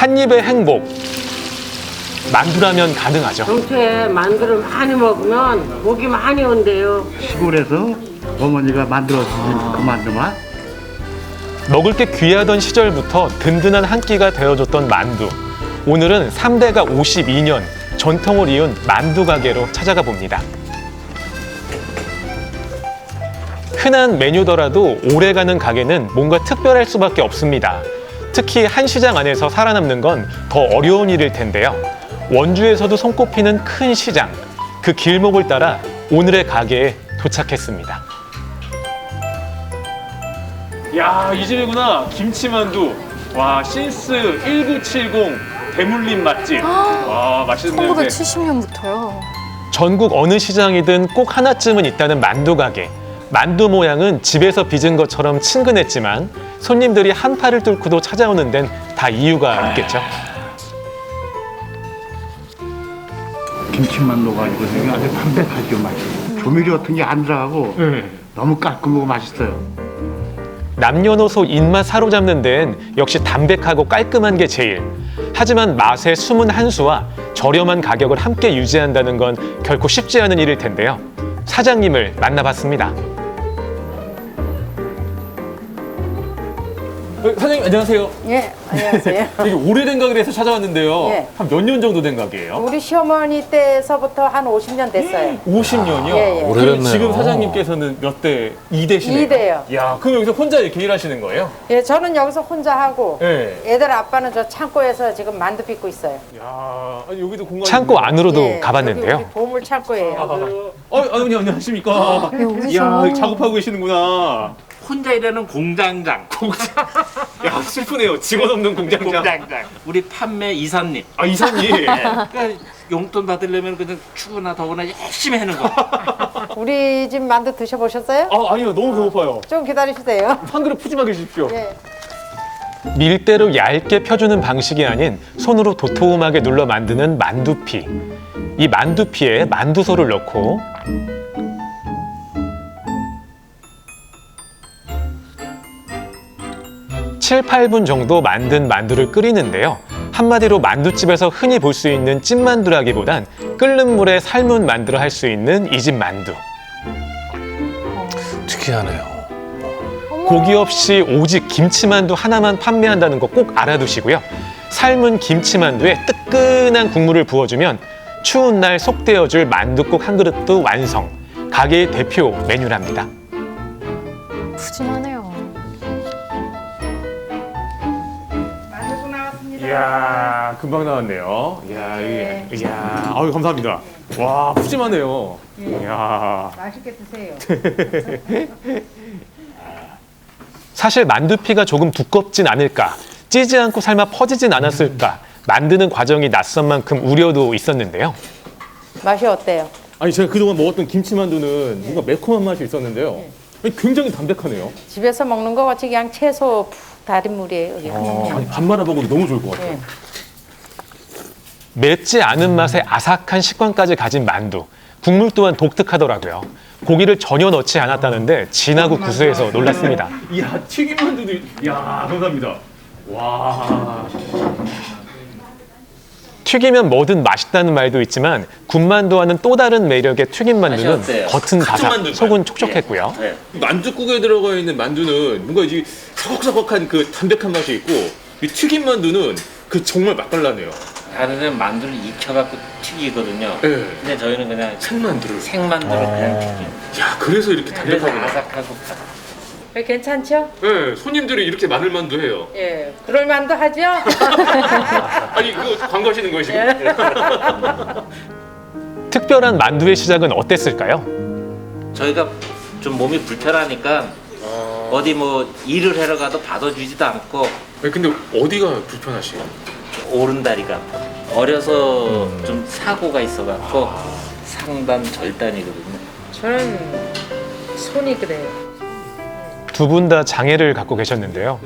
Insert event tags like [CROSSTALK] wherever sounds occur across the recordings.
한 입의 행복. 만두라면 가능하죠. 동태에 만두를 많이 먹으면 목이 많이 온대요. 시골에서 어머니가 만들어 주신 그 만두만 먹을 게 귀하던 시절부터 든든한 한 끼가 되어줬던 만두. 오늘은 3대가 52년 전통을 이은 만두 가게로 찾아가 봅니다. 흔한 메뉴더라도 오래가는 가게는 뭔가 특별할 수밖에 없습니다. 특히 한 시장 안에서 살아남는 건 더 어려운 일일 텐데요. 원주에서도 손꼽히는 큰 시장, 그 길목을 따라 오늘의 가게에 도착했습니다. 야, 이 집이구나. 김치만두. 와, 신스 1970 대물림 맛집. 와, 맛있는 냄새. 1970년부터요. 전국 어느 시장이든 꼭 하나쯤은 있다는 만두 가게. 만두 모양은 집에서 빚은 것처럼 친근했지만 손님들이 한파를 뚫고도 찾아오는 데는 다 이유가 있겠죠. 김치만두가 이거 되게 아주 담백하죠 맛이. 조미료 같은 게 안 들어가고 너무 깔끔하고 맛있어요. 남녀노소 입맛 사로잡는 데엔 역시 담백하고 깔끔한 게 제일. 하지만 맛의 숨은 한수와 저렴한 가격을 함께 유지한다는 건 결코 쉽지 않은 일일 텐데요. 사장님을 만나봤습니다. 사장님 안녕하세요. 예, 안녕하세요. [LAUGHS] 되게 오래된 가게에서 찾아왔는데요. 예. 한 몇 년 정도 된 가게예요? 우리 시어머니 때서부터 한 50년 됐어요. 50년이요? 예, 예. 오래됐네요. 지금 사장님께서는 몇 대? 2대시네요. 이 대요. 야, 그럼 여기서 혼자 이렇게 일하시는 거예요? 예, 저는 여기서 혼자 하고 예. 애들 아빠는 저 창고에서 지금 만두 빚고 있어요. 야, 아니 여기도 공간이 창고 있네요. 안으로도 예, 여기 가봤는데요. 우리 보물 창고예요. 어, 아버님 안녕하십니까? 이야, 작업하고 계시는구나. 혼자 일하는 공장장. [LAUGHS] 야, 슬프네요. 직원 없는 공장장. 공장장. 우리 판매 이사님. 아, 이사님. 그러니까 용돈 받으려면 그냥 추구나 더구나 열심히 하는 거. [LAUGHS] 우리 집 만두 드셔보셨어요? 아, 아니요. 너무 배고파요. 좀 기다리시세요. 한 그릇 푸짐하게 주십시오. 예. 밀대로 얇게 펴주는 방식이 아닌 손으로 도톰하게 눌러 만드는 만두피. 이 만두피에 만두소를 넣고 칠, 팔분 정도 만든 만두를 끓이는데요. 한마디로 만두집에서 흔히 볼 수 있는 찐만두라기보단 끓는 물에 삶은 만두를 할 수 있는 이 집 만두. 특이하네요. 고기 없이 오직 김치만두 하나만 판매한다는 거 꼭 알아두시고요. 삶은 김치만두에 뜨끈한 국물을 부어주면 추운 날속 데워줄 만두국 한 그릇도 완성. 가게의 대표 메뉴랍니다. 푸짐하네 이야, 금방 나왔네요. 이야, 이게, 이야, 아유, 감사합니다. 와, 푸짐하네요. 이야. 맛있게 드세요. [LAUGHS] 사실 만두피가 조금 두껍진 않을까, 찌지 않고 삶아 퍼지진 않았을까, 만드는 과정이 낯선 만큼 우려도 있었는데요. 맛이 어때요? 아니 제가 그동안 먹었던 김치만두는 뭔가 매콤한 맛이 있었는데요. 아니, 굉장히 담백하네요. 집에서 먹는 거 같이 그냥 채소 푹 달인 물이에요. 여기. 아니, 밥 말아 먹어도 너무 좋을 것 같아요. 예. 맵지 않은 맛에 아삭한 식감까지 가진 만두. 국물 또한 독특하더라고요. 고기를 전혀 넣지 않았다는데 진하고 구수해서 놀랐습니다. 이야 튀김 만두도 이야 감사합니다. 와. 튀기면 뭐든 맛있다는 말도 있지만 군만두와는 또 다른 매력의 튀김 만두는? 겉은 바삭, 만두인가요? 속은 촉촉했고요. 네. 만두국에 들어가 있는 만두는 뭔가 이제 서걱서걱한 그 담백한 맛이 있고 이 튀김 만두는 그 정말 맛깔나네요. 다른 데는 만두를 익혀갖고 튀기거든요. 예. 근데 저희는 그냥 생만두를. 생만두를 그냥 튀김. 야 그래서 이렇게 그래서 담백하구나. 아삭하고 바- 왜 괜찮죠? 네, 손님들이 이렇게 마늘 만두 해요. 예. 그럴 만도 하죠? [LAUGHS] 아니 그거 광고하시는 거예요 지금? [LAUGHS] 특별한 만두의 시작은 어땠을까요? 저희가 좀 몸이 불편하니까 어디 뭐 일을 하러 가도 받아주지도 않고 아니, 근데 어디가 불편하시요? 오른다리가 아파. 어려서 좀 사고가 있어갖고 상단 절단이거든요. 저는 손이 그래요. 두 분 다 장애를 갖고 계셨는데요.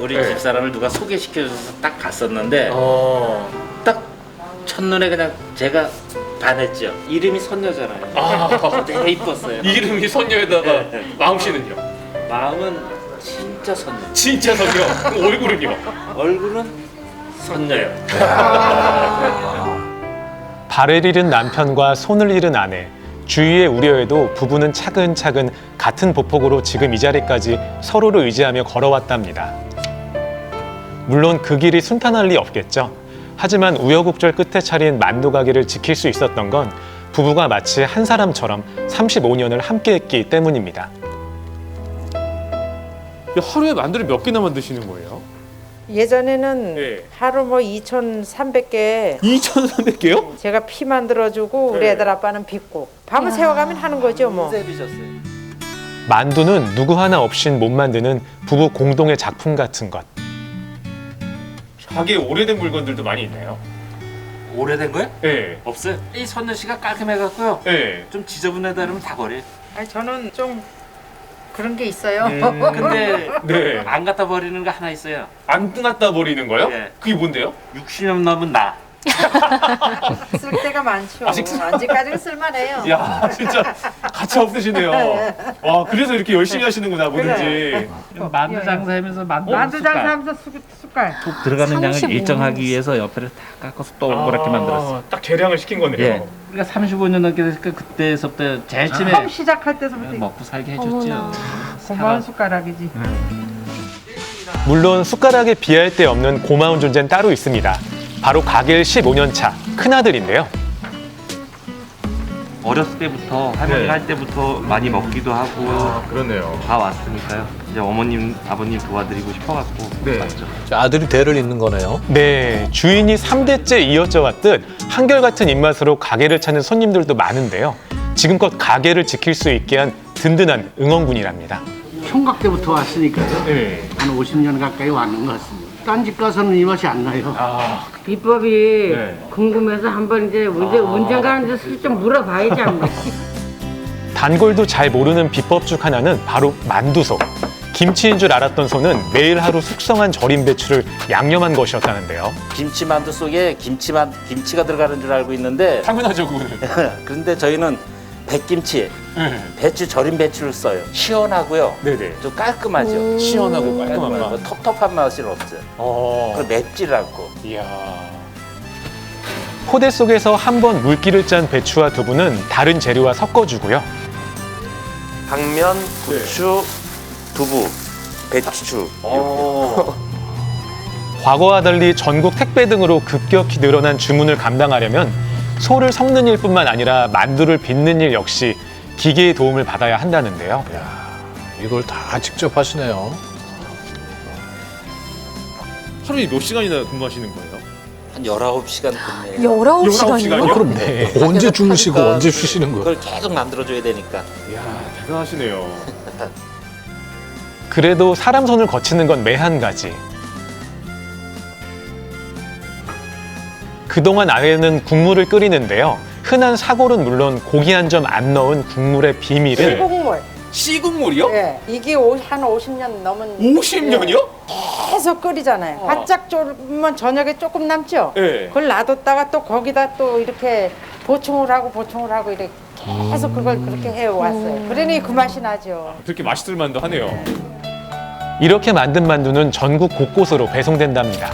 우리 네. 집사람을 누가 소개시켜줘서 딱 갔었는데 어. 딱 첫눈에 그냥 제가 반했죠. 이름이 선녀잖아요. 아. 되게 이뻤어요. 이름이 선녀에다가 네. 마음 씨는요? 마음은 진짜 선녀. 진짜 선녀. 그럼 얼굴은요? 얼굴은 선녀요. 발을 잃은 남편과 손을 잃은 아내, 주위의 우려에도 부부는 차근차근 같은 보폭으로 지금 이 자리까지 서로를 의지하며 걸어왔답니다. 물론 그 길이 순탄할 리 없겠죠. 하지만 우여곡절 끝에 차린 만두 가게를 지킬 수 있었던 건 부부가 마치 한 사람처럼 35년을 함께했기 때문입니다. 하루에 만두를 몇 개나 만드시는 거예요? 예전에는 네. 하루 뭐 2,300개 2,300개요? 제가 피 만들어주고 우리 네. 애들 아빠는 빚고 밤을 새워가면 하는 거죠 뭐. 세비셨어요. 만두는 누구 하나 없인 못 만드는 부부 공동의 작품 같은 것. 가게에 오래된 물건들도 많이 있나요? 오래된 거요? 네. 없어요. 이 선녀 씨가 깔끔해갖고요. 네. 좀 지저분하다 그러면 다 버려. 아니 저는 좀 그런 게 있어요. 근데 [LAUGHS] 네. 안 갖다 버리는 거 하나 있어요. 안 갖다 버리는 거요? 네. 그게 뭔데요? 60년 넘은 나. [LAUGHS] 쓸 때가 많죠. 아직 쓸- 아직까지는 쓸만해요. 야, 진짜 가차 없으시네요. [LAUGHS] 와, 그래서 이렇게 열심히 하시는구나, 뭐든지. 만두 장사하면서 만두 만두 장사하면서 숟- 숟갈. 톡 들어가는 양을 일정하기 위해서 옆에를 다 깎아서 동그랗게 만들었어요. 아, 딱 계량을 시킨 거네요. 예. 우리가 35년 넘게 됐으니까 그때서부터 제일 처음에 처음 시작할 때서부터 먹고 살게 해줬죠. 고마운 숟가락이지. 물론 숟가락에 비할 데 없는 고마운 존재는 따로 있습니다. 바로 가게일 15년 차 큰아들인데요. 어렸을 때부터 할머니 네. 할 때부터 많이 먹기도 하고 아, 그러네요. 다 왔으니까요. 이제 어머님 아버님 도와드리고 싶어갖고 네. 왔죠. 아들이 대를 잇는 거네요. 네, 주인이 3대째 이어져 왔듯 한결같은 입맛으로 가게를 찾는 손님들도 많은데요. 지금껏 가게를 지킬 수 있게 한 든든한 응원군이랍니다. 총각 때부터 왔으니까요. 네. 한 50년 가까이 왔는 것 같습니다. 딴 집 가서는 이 맛이 안 나요. 아, 비법이 네. 궁금해서 한번 이제 언제 언젠가는 이제 슬쩍 물어봐야지 한번. [LAUGHS] 단골도 잘 모르는 비법 중 하나는 바로 만두소. 김치인 줄 알았던 소는 매일 하루 숙성한 절임 배추를 양념한 것이었다는데요. 김치 만두 속에 김치만 김치가 들어가는 줄 알고 있는데 당연하죠, 그거는. [LAUGHS] 그런데 저희는 백김치, 네. 배추 절임 배추를 써요. 시원하고요. 네네. 좀 깔끔하죠. 시원하고 깔끔한 뭐 맛. 텁텁한 맛은 없어요. 어. 그리고 맵질 않고. 이야. 포대 속에서 한 번 물기를 짠 배추와 두부는 다른 재료와 섞어주고요. 당면, 부추, 두부, 배추. 어. [LAUGHS] 과거와 달리 전국 택배 등으로 급격히 늘어난 주문을 감당하려면 소를 섞는 일뿐만 아니라 만두를 빚는 일 역시 기계의 도움을 받아야 한다는데요. 이걸 다 직접 하시네요. 하루에 몇 시간이나 근무하시는 거예요? 한 19시간 근무해요. 19시간이요? 아, 그럼 네. 언제 주무시고 그러니까 언제 쉬시는 거예요? 그걸 계속 만들어줘야 되니까. 이야, 대단하시네요. [LAUGHS] 그래도 사람 손을 거치는 건 매한 가지. 그동안 아내는 국물을 끓이는데요. 흔한 사골은 물론 고기 한 점 안 넣은 국물의 비밀은 국물. 씨국물이요? 예, 이게 오- 한 50년 넘은 50년이요? 계속 끓이잖아요. 바짝 졸으면 저녁에 조금 남죠. 네. 그걸 놔뒀다가 또 거기다 또 이렇게 보충을 하고 보충을 하고 이렇게 계속 그걸 그렇게 해 왔어요. 그러니 그 맛이 나죠. 그렇게 맛있을 만도 하네요. 이렇게 만든 만두는 전국 곳곳으로 배송된답니다.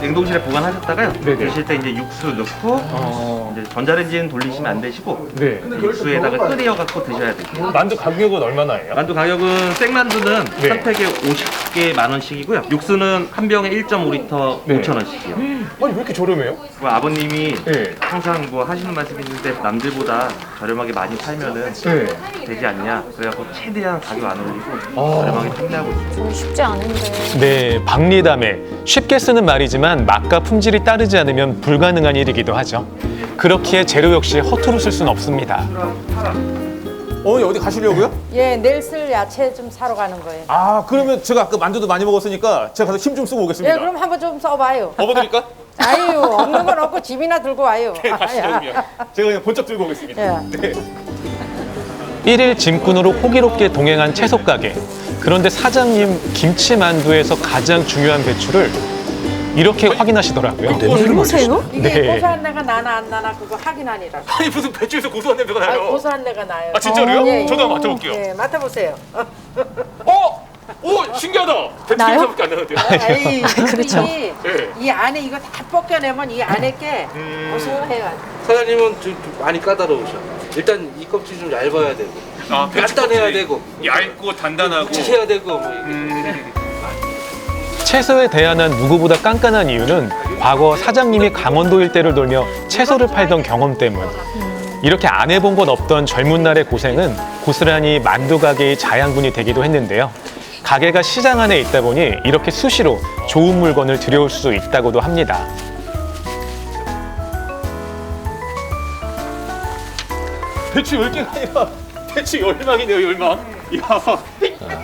냉동실에 보관하셨다가요. 네네. 드실 때 이제 육수 넣고 어. 이제 전자레인지는 돌리시면 안 되시고 네. 육수에다가 끓여 갖고 드셔야 돼요. 만두 가격은 얼마나예요? 만두 가격은 생만두는 네. 한 팩에 50개 만 원씩이고요. 육수는 한 병에 1.5리터 네. 5천 원씩이요. 아니 왜 이렇게 저렴해요? 그 아버님이 네. 항상 뭐 하시는 말씀이 있는데 남들보다 저렴하게 많이 팔면은 네. 되지 않냐. 그래갖고 최대한 가격 안 올리고 아. 저렴하게 판매하고 있어요. 쉽지 않은데. 네, 박리담에 쉽게 쓰는 말이지만 맛과 품질이 따르지 않으면 불가능한 일이기도 하죠. 그렇기에 재료 역시 허투루 쓸 수는 없습니다. 어머니 어디 가시려고요? 예, 내일 쓸 야채 좀 사러 가는 거예요. 아 그러면 제가 아까 만두도 많이 먹었으니까 제가 가서 힘 좀 쓰고 오겠습니다. 예, 그럼 한번 좀 써봐요. 업어드릴까? [LAUGHS] 아유, 없는 건 없고 집이나 들고 와요. 네, 가시죠 그러면. [LAUGHS] 제가 그냥 본적 들고 오겠습니다. 예. 네. 일일 짐꾼으로 호기롭게 동행한 채소 가게. 그런데 사장님 김치 만두에서 가장 중요한 배추를 이렇게 확인하시더라고요. 냄새를 맡으시네. 이게 네. 고소한 내가 나나 안 나나 그거 확인하니라고. 아니 무슨 배추에서 고소한 냄새가 아, 나요? 고소한 내가 나요. 아 진짜로요? 예, 예. 저도 한번 맡아볼게요. 예, 맡아보세요. 어? 오 신기하다. 배추 나요? 냄새밖에 안 나는데요. 아이, 그렇죠. 이, 예. 이 안에 이거 다 벗겨내면 이 안에 게 음. 고소해요. 사장님은 좀, 좀 많이 까다로우셔. 일단 이 껍질 좀 얇아야 되고, 아, 배추 단단해야 껍질이 되고, 얇고 단단하고. 묵직해야 되고, 뭐 이게. 음. 채소에 대한한 누구보다 깐깐한 이유는 과거 사장님이 강원도 일대를 돌며 채소를 팔던 경험 때문. 이렇게 안 해본 것 없던 젊은 날의 고생은 고스란히 만두 가게의 자양분이 되기도 했는데요. 가게가 시장 안에 있다 보니 이렇게 수시로 좋은 물건을 들여올 수 있다고도 합니다. 배추 10개가 아니라 배추 열망이네요 열망. 이야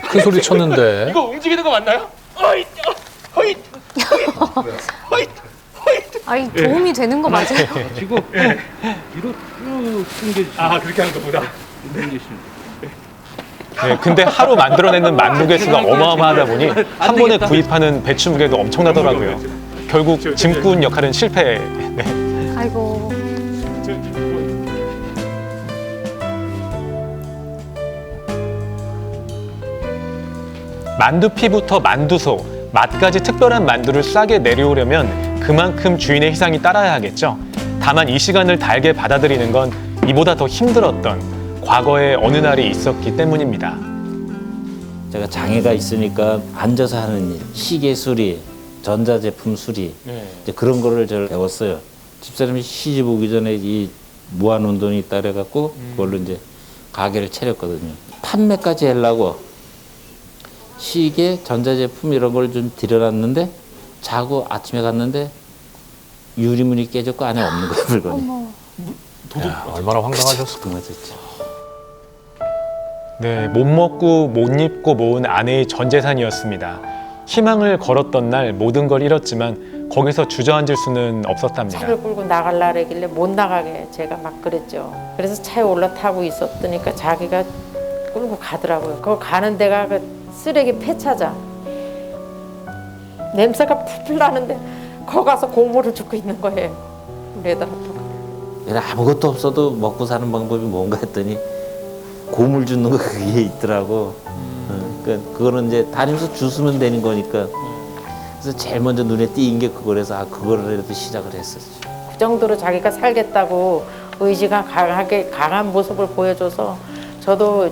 큰 소리 쳤는데. 이거 움직이는 거 맞나요? 어이 어, 허이 허이 허이 허이 아이 도움이 되는 거 맞아요? 지금 뒤로 쭉 당겨주시면 아 그렇게 하는 것보다 당기시면 네, 근데 하루 만들어내는 만두 개수가 어마어마하다 보니 한 번에 구입하는 배추 무게도 엄청나더라고요. 결국 짐꾼 역할은 실패. 만두피부터 만두소, 맛까지 특별한 만두를 싸게 내려오려면 그만큼 주인의 희상이 따라야 하겠죠. 다만 이 시간을 달게 받아들이는 건 이보다 더 힘들었던 과거의 어느 날이 있었기 때문입니다. 제가 장애가 있으니까 앉아서 하는 일, 시계 수리, 전자제품 수리 이제 그런 거를 저를 배웠어요. 집사람이 시집 오기 전에 이 무한 운동이 따라갖고 그걸로 이제 가게를 차렸거든요. 판매까지 하려고 시계, 전자제품 이런 걸 좀 들여놨는데 자고 아침에 갔는데 유리문이 깨졌고 안에 없는 거예요 [GASPS] 물건이. 야, 얼마나 황당하셨을까. 그 맞았죠. 네, 못 먹고 못 입고 모은 아내의 전 재산이었습니다. 희망을 걸었던 날 모든 걸 잃었지만 거기서 주저앉을 수는 없었답니다. 차를 끌고 나갈라 그러길래 못 나가게 제가 막 그랬죠. 그래서 차에 올라타고 있었더니까 자기가 끌고 가더라고요. 그거 가는 데가 그 쓰레기 폐차장. 냄새가 풀풀 나는데 거 가서 고무를 줍고 있는 거예요. 우리 애들. 얘는 아무것도 없어도 먹고 사는 방법이 뭔가 했더니 고물 주는 거 그게 있더라고. 어, 그러니까 그거는 이제 다니면서 주스면 되는 거니까. 그래서 제일 먼저 눈에 띄인 게 그거라서 아 그거라도 시작을 했었죠. 그 정도로 자기가 살겠다고 의지가 강하게 강한 모습을 보여줘서 저도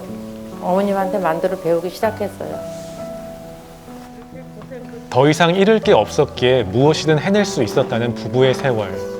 어머님한테 만두를 배우기 시작했어요. 더 이상 잃을 게 없었기에 무엇이든 해낼 수 있었다는 부부의 세월.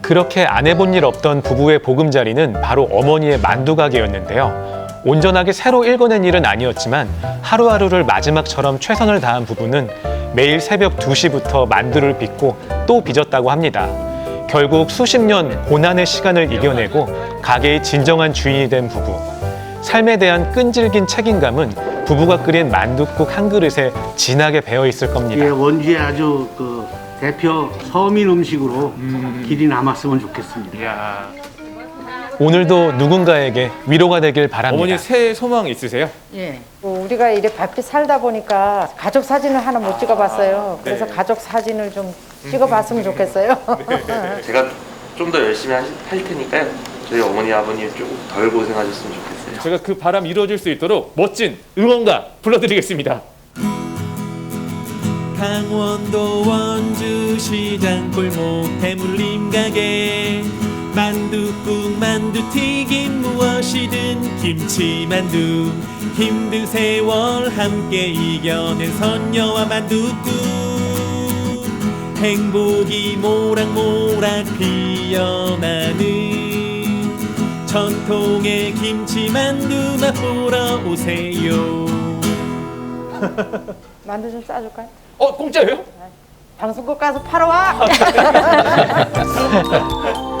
그렇게 안 해본 일 없던 부부의 보금자리는 바로 어머니의 만두 가게였는데요. 온전하게 새로 읽어낸 일은 아니었지만 하루하루를 마지막처럼 최선을 다한 부부는 매일 새벽 2시부터 만두를 빚고 또 빚었다고 합니다. 결국 수십 년 고난의 시간을 이겨내고 가게의 진정한 주인이 된 부부. 삶에 대한 끈질긴 책임감은 부부가 끓인 만둣국 한 그릇에 진하게 배어 있을 겁니다. 예, 원주의 아주 그 대표 서민 음식으로 길이 남았으면 좋겠습니다. 이야 오늘도 누군가에게 위로가 되길 바랍니다. 어머니 새 소망 있으세요? 예. 우리가 이래 바삐 살다 보니까 가족 사진을 하나 못 찍어봤어요. 그래서 가족 사진을 좀 찍어봤으면 좋겠어요. 제가 좀 더 열심히 할 테니까요. 저희 어머니 아버님 조금 덜 고생하셨으면 좋겠어요. 제가 그 바람 이루어질 수 있도록 멋진 응원가 불러드리겠습니다. 강원도 원주시장 골목 해물림 가게 만두국 만두튀김 무엇이든 김치만두 힘든 세월 함께 이겨낸 선녀와 만두국 행복이 모락모락 피어나는 전통의 김치만두 맛보러 오세요 [LAUGHS] 만두 좀 싸줄까요? 어 공짜예요? 방송국 가서 팔아와. [LAUGHS]